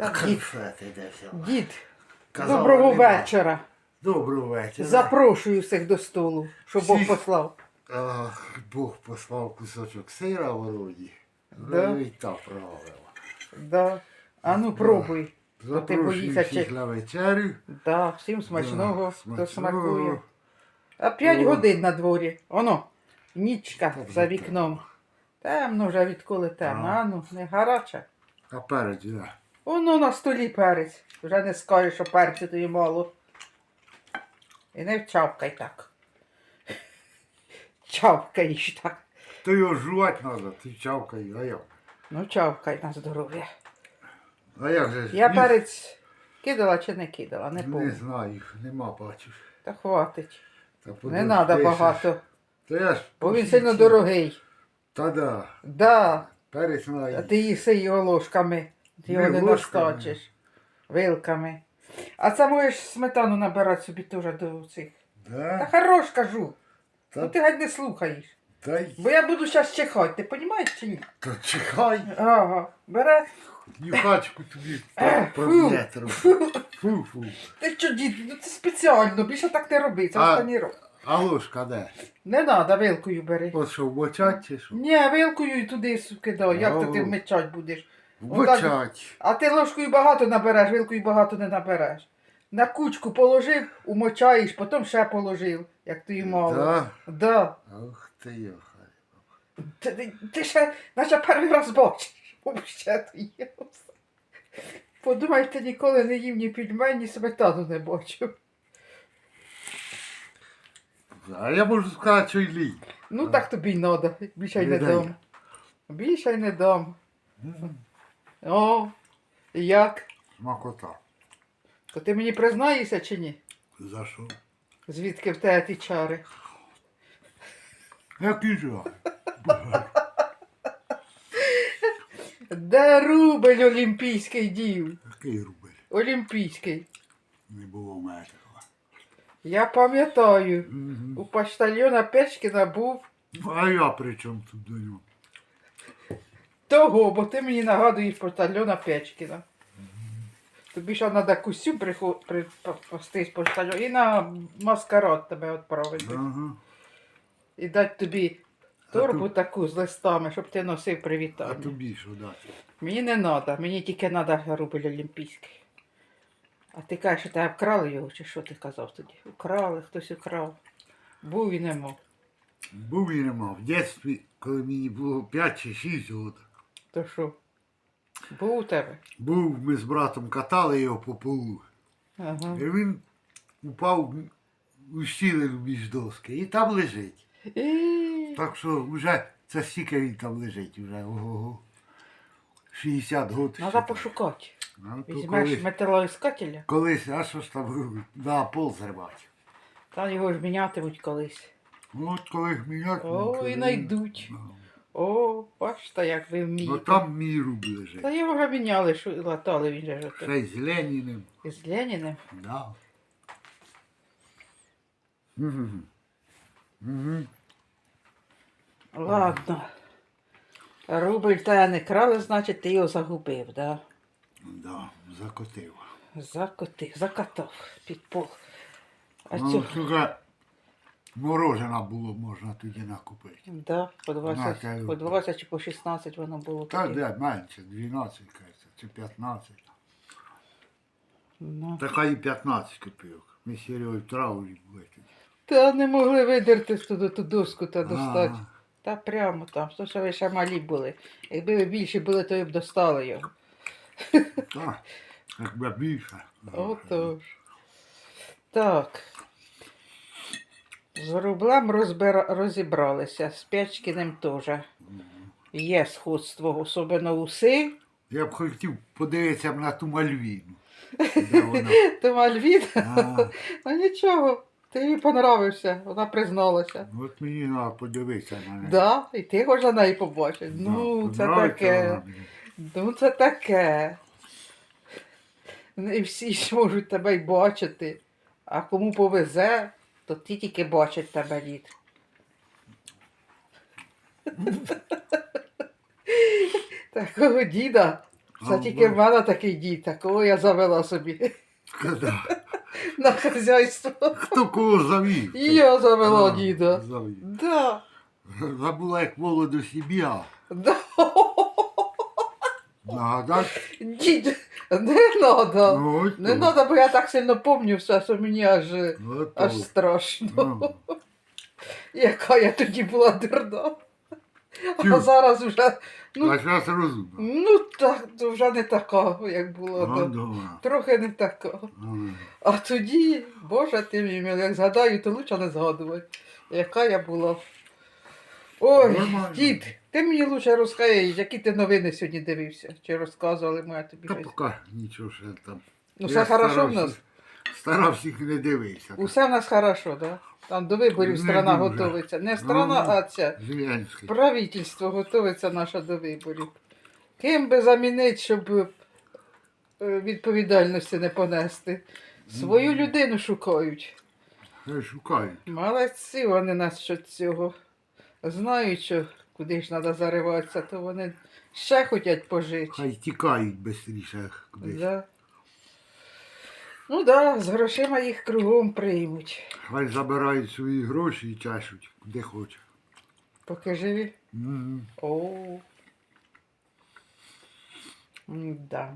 Так, дід, Конфети де взяла. дід, Казала, доброго нема. вечора. Доброго вечора. Запрошую всіх до столу, щоб Бог Всіх. послав. Ах, Бог послав кусочок сира вроді. Да. Ну і та правила. Да. А ну пробуй. Ти Запрошую боїшся всіх чи. на вечерю. Да, всім смачного, Да, хто смакує. А п'ять О. годин на дворі. Воно, нічка Так за вікном. Темно вже відколи темно. Ага. А ну, не гаряча. А перед, да. Воно на столі перець. Вже не скажеш, що перцю тобі мало. І не вчавкай так. Чавкаєш так. То його жувати треба, ти чавкай, а як? Ну, чавкай на здоров'я. А як же ж? Я перець кидала чи не кидала, не Не помню. знаю, нема бачу. Та хватить. Та Не треба багато, Та я ж бо він сильно дорогий. Та да, Да, перець а ти їси його ложками. Ти його Не настачиш. Вилками. А це можеш сметану набирати собі теж до цих. Та хорош кажу. Та, Ну ти геть не слухаєш. та, Бо я буду зараз чихати, ти розумієш чи ні? та чекай, Ага. Бере. нюхачку тобі Е, проб'є фу. Фу-фу. Ти що, дід, ну це спеціально, більше так не роби, це А- останній рок. А ложка де? Не треба, вилкою бери. От що, вбочать чи що? Ні, вилкою і туди кидай, як то ти О. вмичать будеш. Вбочать. А ти ложкою багато набереш, вилкою багато не набереш. На кучку положив, умочаєш, потім ще положив, як тобі мало. Да? Да. Ох ти йоха. Ти, ти, ти ще, наче перший раз бачиш. Вообще ти є. Подумай, ти ніколи не їв ні пельмень, ні сметану не бачив. А я можу сказати, що й лій. Ну так тобі й треба, більше й не Не дай. дам. Більше й не дам. О, і як? Смакота. То ти мені признаєшся чи ні? За що? Звідки в тебе ті чари? Який жах. Де рубель олімпійський дів? Який рубль? Олімпійський. Не було в мене такого. Я пам'ятаю, у поштальйона Печкіна був А я при чому тут до нього? Того, бо ти мені нагадуєш поштальйона Печкіна. Тобі ще треба костюм прихо- при- з поштальйона і на маскарад тебе відправити. Ага. І дати тобі торбу ту- таку з листами, щоб ти носив А тобі що дати? Мені не треба, мені тільки треба рубль олімпійський. А ти кажеш, що тебе вкрали його, чи що ти казав тоді? Украли, хтось украв. Був і нема. Був і нема. В дитинстві, коли мені було 5 чи 6 років. То що? Був у тебе? Був, ми з братом катали його по полу. Ага. І він упав у щілину між доски. І там лежить. І... Так що вже це стільки він там лежить, вже ого. 60 років. Треба пошукати. Ну, то Візьмеш колись, металоіскателя, колись, а що ж там на пол зривати? та його ж мінятимуть колись. Ну, от коли їх міняти. О, ну, і то- знайдуть. Ну, О, бачите, як ви Ну вмієте. там мій руб лежить. Та його вже міняли, що і латали він же. Ще й з Леніним. Із Леніним. Да. Ладно. Рубль та не крали, значить, ти його загубив, да? Да, закотив. Закотив, закатав під пол. А Ну, цю, морожена було можна тоді накупити. да, по 20, На, та- по 20 чи по 16 воно було Та тоді. де менше, 12, кажеться, чи 15. Ну. Така і 15 копійок. Ми з Серегою були тоді. Та не могли видерти туди ту доску та достати. Ага. Та прямо там, то що ви ще малі були. Якби ви більші були, то ви б достали його. Так, якби більше. Отож. Так. З рублем розбира... розібралися, з Печкіним теж. Є сходство, особливо уси. Я б хотів подивитися на ту Мальвіну. Де вона? Ти Мальвін? А, Ну нічого, ти їй понравився, вона призналася. от мені треба подивитися на неї. Да, і ти хочеш на неї побачити. Ну, це таке. Ну, це таке. Не всі ж можуть тебе й бачити. А кому повезе, то ті тільки бачать тебе лід. Такого діда Це тільки в мене такий дід, такого я завела собі на хазяйство. Хто кого завів? І я завела діда. Да. Забула, як молоду сім'я. Да. Нагадать? Дід, не надо. Ну, ось Не то. надо, бо я так сильно помню все, що мені аж, е, Ото. аж страшно. Ну. Яка я тоді була дурна. А Тю. зараз вже, ну, А зараз розумно. ну так, то вже не така, як було. Ну, то. добре. Трохи не така. Ну, А тоді, Боже ти мій милий, як згадаю, то лучше не згадувати, яка я була. Ой, Нормально. дід, ти мені лучше розкажи, які ти новини сьогодні дивився, чи розказували моя тобі Та щось. поки нічого ще там. Ну все хорошо в нас? Старався їх не дивитися. Усе в нас хорошо, да? Там до виборів Не страна дуже. готується. Не страна, Ну. а ця. Зеленський. Правительство готується наше до виборів. Ким би замінити, щоб е, відповідальності не понести? Свою людину шукають. Шукають. Молодці вони нас що цього. Знають, що куди ж треба зариватися, то вони ще хочуть пожити. Хай тікають швидше кудись. Да. Ну так, да, з грошима їх кругом приймуть. Хай забирають свої гроші і чешуть, де хочуть. Поки живі. Мгм. О. Да.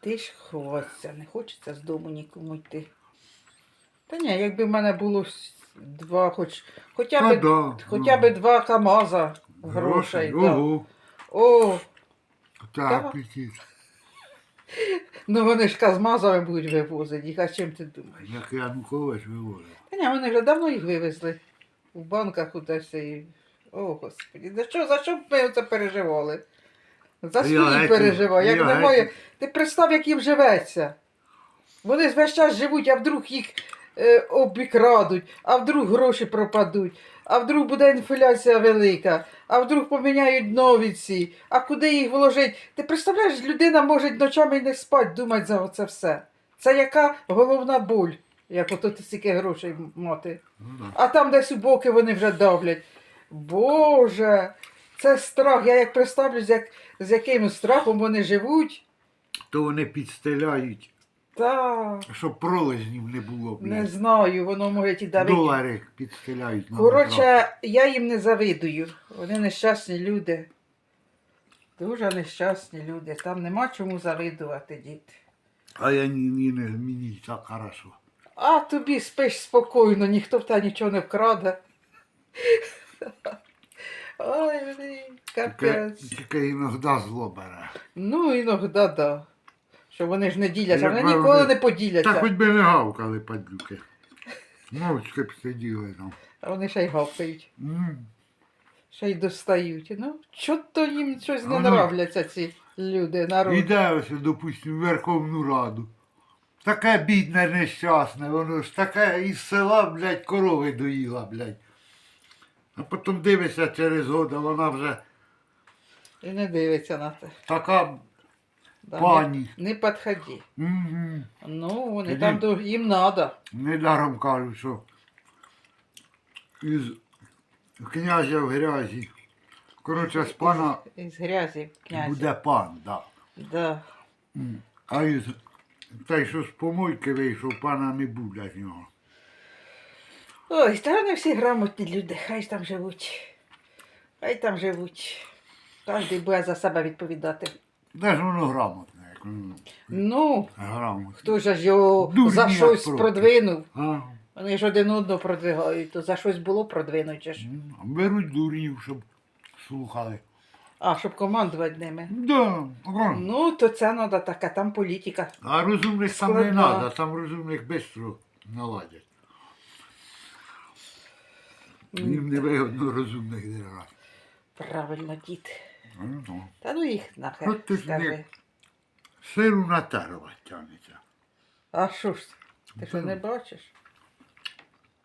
Ти ж хвастся, не хочеться з дому нікому йти. Та ні, якби в мене було два, хоч, хоча Та б, да, хоча ну. б два КАМАЗа грошей. да. Ого. О, Так, Да. апетит. ну вони ж КАМАЗами будуть вивозити їх, а чим ти думаєш? Як Янукович вивозив. Та ні, вони вже давно їх вивезли. У банках кудись і. О, Господи, за що, за що б ми це переживали? За Я свої геть- переживай. Як я немає. геть- Ти представ, як їм живеться. Вони весь час живуть, а вдруг їх обікрадуть, а вдруг гроші пропадуть, а вдруг буде інфляція велика, а вдруг поміняють нові ці, а куди їх вложить? Ти представляєш, людина може ночами не спати, думати за це все. Це яка головна боль, як ото ти стільки грошей мати. А там десь у боки вони вже давлять. Боже, це страх. Я як представлю, з, як, з яким страхом вони живуть. То вони підстеляють, Та щоб пролежнів не було. не блядь. знаю, воно може ті давити. Долари підстеляють. на. Коротше, я їм не завидую. Вони нещасні люди. Дуже нещасні люди. Там нема чому завидувати, дід. А я ні, ні, не, мені так хорошо. А тобі спиш спокійно, ніхто в тебе нічого не вкраде. Ой, блін, Тільки, капець. тільки іноді зло бере. Ну, іноді, да. Що вони ж не діляться, вони ніколи не Та поділяться. хоч би не гавкали падлюки. Мовчки б сиділи там. А вони ще й гавкають, М. ще й достають. Ну, чого то їм щось не ну. нравляться ці люди, народ. Іде ось, допустимо, в Верховну Раду. Таке бідне, нещасне, воно ж таке із села, блядь, корови доїла, блядь. А потім дивишся через год, а вона вже І не дивиться на те. така Да, пані. Не, не підходи. Мгм. Ну, вони Тоді- там до- їм треба. Недаром кажуть, що із князя в грязі. Коротше, з пана Із грязі князь. буде пан, да. Да. А із той, що з помойки вийшов, пана не буде з нього. Ой, та вони всі грамотні люди, хай там живуть. Хай там живуть. Кожен буде за себе відповідати. Де ж воно грамотне, як воно Ну, грамотне. хто ж його Дурні за як щось проти. продвинув? А? Вони ж один одного продвигають, то за щось було продвинуть. ж. М. Беруть дурів, щоб слухали. А, щоб командувати ними. Да, ага. Ну, то це треба така, там політика. А розумних там не Складна. треба, там розумних швидко наладять. Їм не вигодно розумних держати. Правильно, дід. Ну, Та ну їх нахер. От ти ж скажи. не- Сиру натерла тягнеться. А що ж? Ти що не бачиш?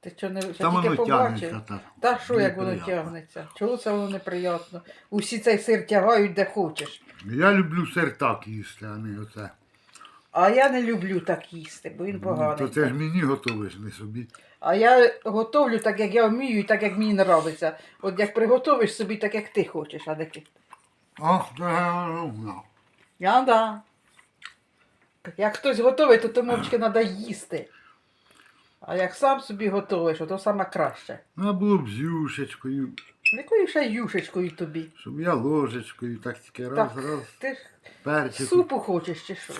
Ти що не що тільки воно побачив? тягнеться. Та, Та що, як воно неприятно. тягнеться? Чого це воно неприємно? Усі цей сир тягають де хочеш. Я люблю сир так їсти, а не оце. А я не люблю так їсти, бо він Ну, поганий. То це ж мені готовиш, не собі. А я готовлю так, як я вмію, і так, як мені подобається. От як приготовиш собі так, як ти хочеш, а не ти. Ах, да, ну. Я да. Як хтось готовий, то, то мовчки треба їсти. А як сам собі готовиш, то саме краще. А було б з юшечкою, Якою ще юшечкою тобі? щоб я ложечкою, так тільки раз, Так, раз, ти ж перчик. супу хочеш чи що?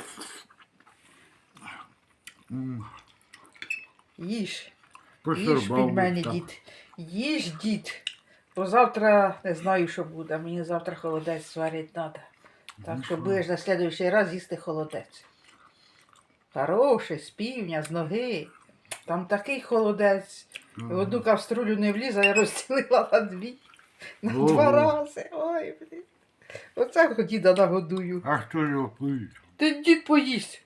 Їж. Їж пельмені, дід. Їж, дід. Бо завтра не знаю, що буде. Мені завтра холодець сварити треба. Так що будеш на слідуючий раз їсти холодець. Хороший, з півня, з ноги. Там такий холодець. В одну каструлю не вліз, а я розділила на дві. На Ого. два рази. Ой, блін. Оце діда нагодую. А хто його поїсть? Ти дід поїсть.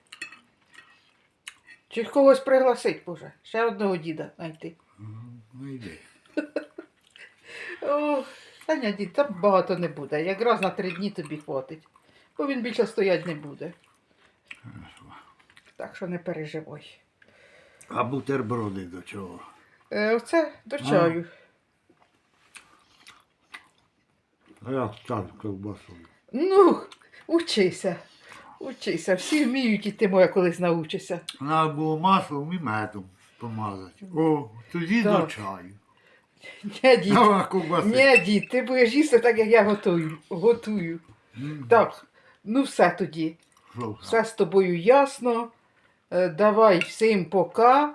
Чи когось пригласить, Боже? Ще одного діда знайти. Ну йди. О, та дід, там багато не буде. Якраз на три дні тобі хватить. Бо він більше стоять не буде. Так що не переживай. А бутерброди до чого? Е, оце до чаю. А я став ковбасою. Ну, учися. Учися. Всі вміють і ти моя колись научишся. Треба було маслом і медом помазати. О, тоді до чаю. Ні, дід. Ковбаси. Ні, дід, ти будеш їсти так, як я готую. готую. М, Так, ну все тоді. що там? Все з тобою ясно. Е, Давай всім пока.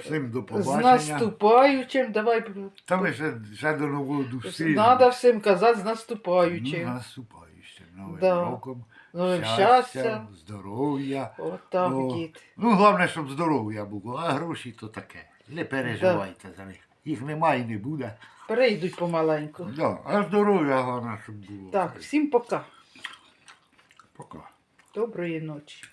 Всім до З побачення. наступаючим. Давай. Та ми ще, ще до нового дустрінемо. Треба всім казати з Ну, наступаючим. наступаючим. Новим Да. роком. Новим щастя, щастя. здоров'я. Отак, О, дід. Ну, головне, щоб здоров'я було, а гроші то таке. Не переживайте за них. Їх немає і не буде. Перейдуть помаленьку. Да, а здоров'я головне, щоб було. Так, всім пока. Пока. Доброї ночі.